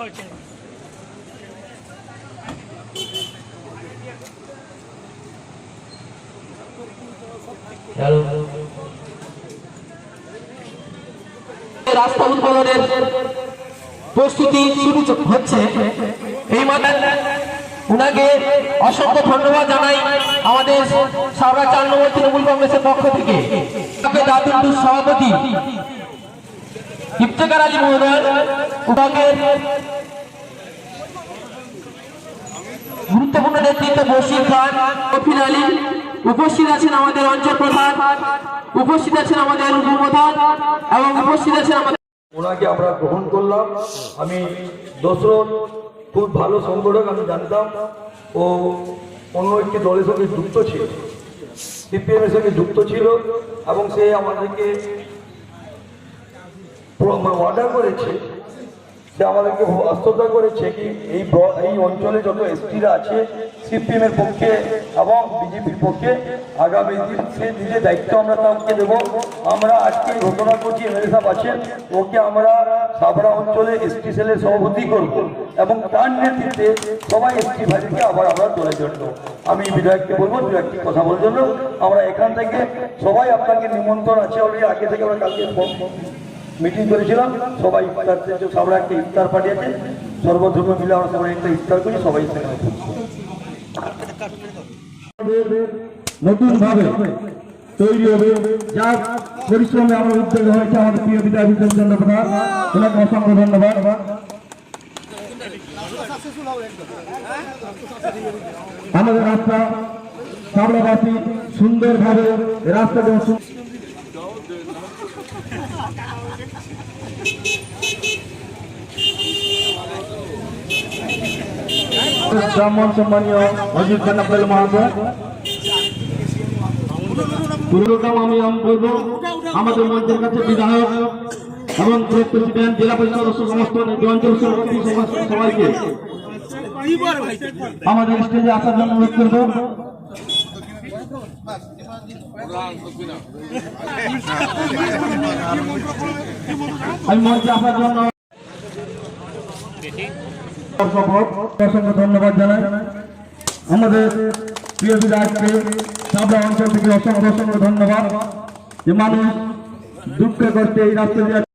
রাস্তা উদ্বোধনের প্রস্তুতি শুরু হচ্ছে। এই মাঠে উনাকে অসংখ্য ধন্যবাদ জানাই আমাদের সাবরা চার নম্বর তৃণমূল কংগ্রেসের পক্ষ থেকে। দাদুর সভাপতি ইফতেকার আলী মহোদয় উনাকে গুরুত্বপূর্ণ নেতৃত্ব বশির খান, কফিল আলী উপস্থিত আছেন আমাদের অঞ্চল প্রধান, উপস্থিত আছেন আমাদের উপপ্রধান এবং উপস্থিত আছেন আমাদের ওনাকে আমরা গ্রহণ করলাম। আমি দশরথ খুব ভালো সংগঠক আমি জানতাম। ও অন্য একটি দলের সঙ্গে যুক্ত ছিল সিপিএম এর সঙ্গে যুক্ত ছিল এবং সে আমাদেরকে অর্ডার করেছে সে আমাদেরকে আশ্বস্ত করেছে কি এই এই অঞ্চলে যত এসটিরা আছে সিপিএম এর পক্ষে এবং বিজেপির পক্ষে আগামী দিন সে নিজে দায়িত্ব আমরা তাকে দেবো। আমরা আজকে ঘটনা করছি, এমএলএ সাহেব আছেন, ওকে আমরা সাবরা অঞ্চলে এসটি সেলের সভাপতি করব এবং তার নেতৃত্বে সবাই এসটি ভাইকে আবার আমরা তোলার জন্য আমি বিধায়ককে বলব একটি কথা বলার জন্য আমরা এখান থেকে সবাই আপনাকে নিমন্ত্রণ আছে অলরেডি আগে থেকে আমরা কালকে ফোন মিটিং করেছিলাম, সবাই ইফতার সবাই একটা ইফতার আছে সর্বধর্ম মিলে আমরা সবাই একটা ইফতার করি, সবাই নতুন ভাবে তৈরি হবে, যার পরিশ্রমে আমার উদ্যোগ হয়েছে আমাদের প্রিয় বিধায়ক বিক্রম চন্দ্র প্রধান অসংখ্য ধন্যবাদ। আমাদের রাস্তা সাবড়াবাসী সুন্দরভাবে রাস্তা যেমন সু- ব্রাহ্মণ সম্মানীয় অজিত খান আব্দুল মহাশয় পুরোটাও আমি আম বলব আমাদের মঞ্চের কাছে বিধায়ক এবং প্রেসিডেন্ট জেলা পরিষদ সমস্ত অঞ্চল সভাপতি সবাইকে আমাদের স্টেজে আসার জন্য অনুরোধ করব আমি মঞ্চে আসার জন্য অসংখ্য ধন্যবাদ। জানাই আমাদের প্রিয় বিধায়ককে সাবরা অঞ্চল থেকে অসংখ্য অসংখ্য ধন্যবাদ যে মানুষ দুঃখে করতে এই রাস্তা